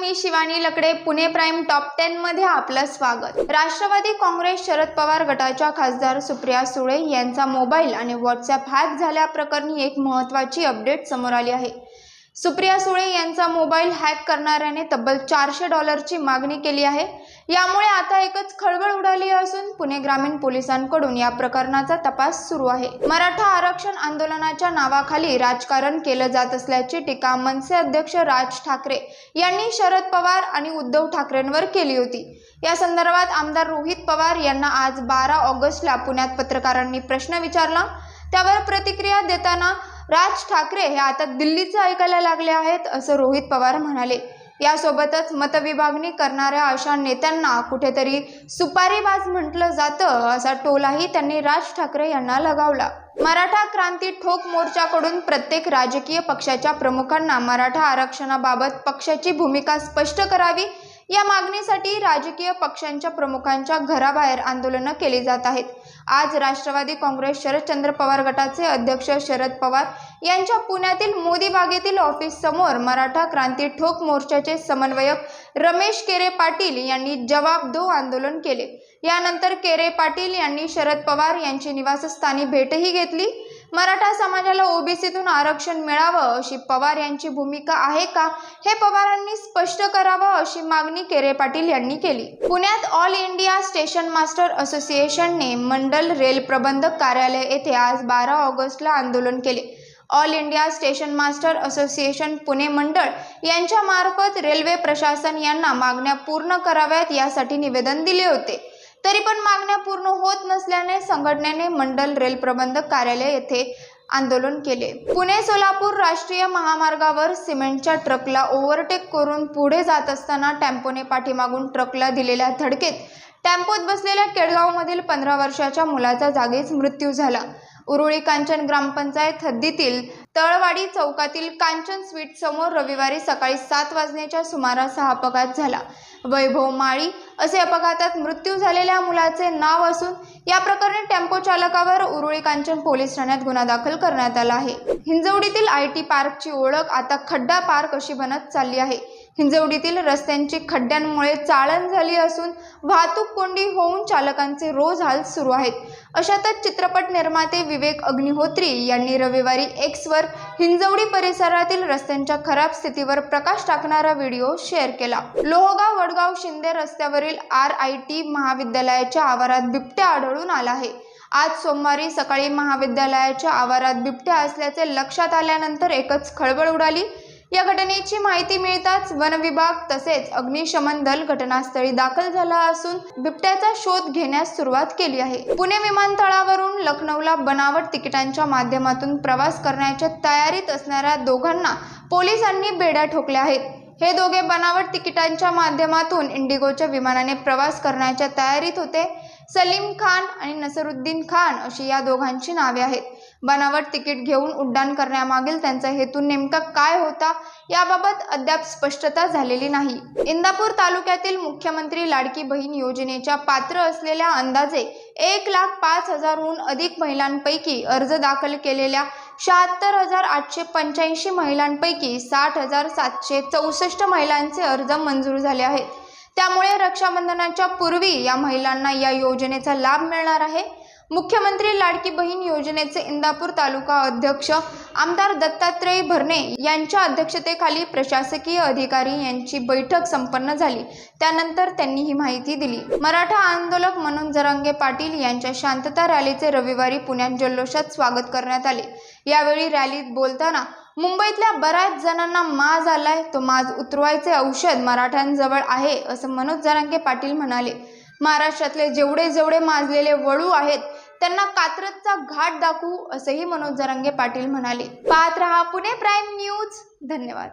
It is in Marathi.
मी Shivani Lakade Pune prime top ten मध्ये आपलं स्वागत. राष्ट्रवादी काँग्रेस शरद पवार गटाच्या खासदार सुप्रिया सुळे यांचा मोबाईल आणि व्हॉट्सअप हॅक झाल्याप्रकरणी एक महत्वाची अपडेट समोर आली आहे. सुप्रिया सुळे यांचा मोबाईल हॅक करणाऱ्याने तब्बल चारशे डॉलरची मागणी केली आहे. यामुळे आता एकच खळबळ उडाली असून पुणे ग्रामीण पोलिसांकडून या प्रकरणाचा तपास सुरू आहे. मराठा आरक्षण आंदोलनाच्या नावाखाली राजकारण केलं जात असल्याची टीका मनसे अध्यक्ष राज ठाकरे यांनी शरद पवार आणि उद्धव ठाकरेंवर केली होती. या संदर्भात आमदार रोहित पवार यांना आज बारा ऑगस्टला पुण्यात पत्रकारांनी प्रश्न विचारला. त्यावर प्रतिक्रिया देताना राज ठाकरे हे आता दिल्लीचं ऐकायला लागले आहेत असं रोहित पवार म्हणाले. यासोबतच मतविभागणी करणाऱ्या अशा नेत्यांना कुठेतरी सुपारीबाज म्हटलं जातं असा टोलाही त्यांनी राज ठाकरे यांना लगावला. मराठा क्रांती ठोक मोर्चाकडून प्रत्येक राजकीय पक्षाच्या प्रमुखांना मराठा आरक्षणाबाबत पक्षाची भूमिका स्पष्ट करावी या मागणीसाठी राजकीय पक्षांच्या प्रमुखांच्या घराबाहेर आंदोलनं केली जात आहेत. आज राष्ट्रवादी काँग्रेस शरदचंद्र पवार गटाचे अध्यक्ष शरद पवार यांच्या पुण्यातील मोदी बागेतील ऑफिस समोर मराठा क्रांती ठोक मोर्चाचे समन्वयक रमेश केरे पाटील यांनी जवाब दो आंदोलन केले. यानंतर केरे पाटील यांनी शरद पवार यांची निवासस्थानी भेटही घेतली. मराठा समाजाला ओबीसीतून आरक्षण मिळावं अशी पवार यांची भूमिका आहे का? हे पवारांनी स्पष्ट करावं अशी मागणी केरे पाटील यांनी केली. पुण्यात ऑल इंडिया स्टेशन मास्टर असोसिएशनने मंडल रेल प्रबंधक कार्यालय येथे आज बारा ऑगस्टला आंदोलन केले. All India station master association Pune मंडळ यांच्यामार्फत रेल्वे प्रशासन यांना मागण्या पूर्ण कराव्यात यासाठी निवेदन दिले होते. तरी पण मागण्या पूर्ण होत नसल्याने संघटनेने मंडल रेल प्रबंधक कार्यालय येथे आंदोलन केले. पुणे सोलापूर राष्ट्रीय महामार्गावर सिमेंटच्या ट्रकला ओव्हरटेक करून पुढे जात असताना टेम्पोने पाठीमागून ट्रकला दिलेल्या धडकेत टेम्पोत बसलेल्या केडगावमधील पंधरा वर्षाच्या मुलाचा जागीच मृत्यू झाला. उरुळी कांचन ग्रामपंचायत हद्दीतील तळवाडी चौकातील कांचन स्वीट समोर रविवारी सकाळी सात वाजण्याच्या सुमारास हा अपघात झाला. वैभव माळी असे अपघातात मृत्यू झालेल्या मुलाचे नाव असून या प्रकरणी टेम्पो चालकावर उरुळी कांचन पोलीस ठाण्यात गुन्हा दाखल करण्यात आला आहे. हिंजवडीतील आय टी पार्कची ओळख आता खड्डा पार्क अशी बनत चालली आहे. हिंजवडीतील रस्त्यांची खड्ड्यांमुळे चाळण झाली असून वाहतूक कोंडी होऊन चालकांचे रोज हाल सुरू आहेत. अशातच चित्रपट निर्माते विवेक अग्निहोत्री यांनी रविवारी एक्सवर हिंजवडी परिसरातील रस्त्यांच्या खराब स्थितीवर प्रकाश टाकणारा व्हिडिओ शेअर केला. लोहगाव वडगाव शिंदे रस्त्यावरील आर आय टी महाविद्यालयाच्या आवारात बिबट्या आढळून आला आहे. आज सोमवारी सकाळी महाविद्यालयाच्या आवारात बिबट्या असल्याचे लक्षात आल्यानंतर एकच खळबळ उडाली. या घटनेची माहिती मिळताच वन विभाग तसेच अग्निशमन दल घटनास्थळी दाखल झाला असून बिबट्याचा शोध घेण्यास सुरुवात केली आहे. पुणे विमानतळावरून लखनौला बनावट तिकिटांच्या माध्यमातून प्रवास करण्याच्या तयारीत असणाऱ्या दोघांना पोलिसांनी बेड्या ठोकल्या आहेत. हे दोघे बनावट तिकिटांच्या माध्यमातून इंडिगोच्या विमानाने प्रवास करण्याच्या तयारीत होते. सलीम खान आणि नसरुद्दीन खान अशी या दोघांची नावे आहेत. बनावट तिकीट घेऊन उड्डाण करण्यामागील त्यांचा हेतू नेमका काय होता याबाबत अद्याप स्पष्टता झालेली नाही. इंदापूर तालुक्यातील मुख्यमंत्री लाडकी बहीण योजनेच्या पात्र असलेल्या अंदाजे एक लाख पाच हजारहून अधिक महिलांपैकी अर्ज दाखल केलेल्या शहात्तर हजार आठशे पंच्याऐंशी महिलांपैकी साठ हजार सातशे चौसष्ट महिलांचे अर्ज मंजूर झाले आहेत. त्यामुळे रक्षाबंधनाच्या पूर्वी या महिलांना या योजनेचा लाभ मिळणार आहे. मुख्यमंत्री लाडकी बहीण योजनेचे इंदापूर तालुका अध्यक्ष आमदार दत्तात्रय भरणे यांच्या अध्यक्षतेखाली प्रशासकीय अधिकारी यांची बैठक संपन्न झाली. त्यानंतर त्यांनी ही माहिती दिली. मराठा आंदोलक मनोज जरांगे पाटील यांच्या शांतता रॅलीचे रविवारी पुण्यात जल्लोषात स्वागत करण्यात आले. यावेळी रॅलीत बोलताना मुंबईतल्या बऱ्याच जणांना माज आलाय तो माज उतरवायचे औषध मराठ्यांजवळ आहे असं मनोज जरांगे पाटील म्हणाले. महाराष्ट्रातले जेवढे जेवढे माजलेले वळू आहेत त्यांना कात्रजचा घाट दाखवू असंही मनोज जरांगे पाटील म्हणाले. पाहत रहा पुणे प्राईम न्यूज. धन्यवाद.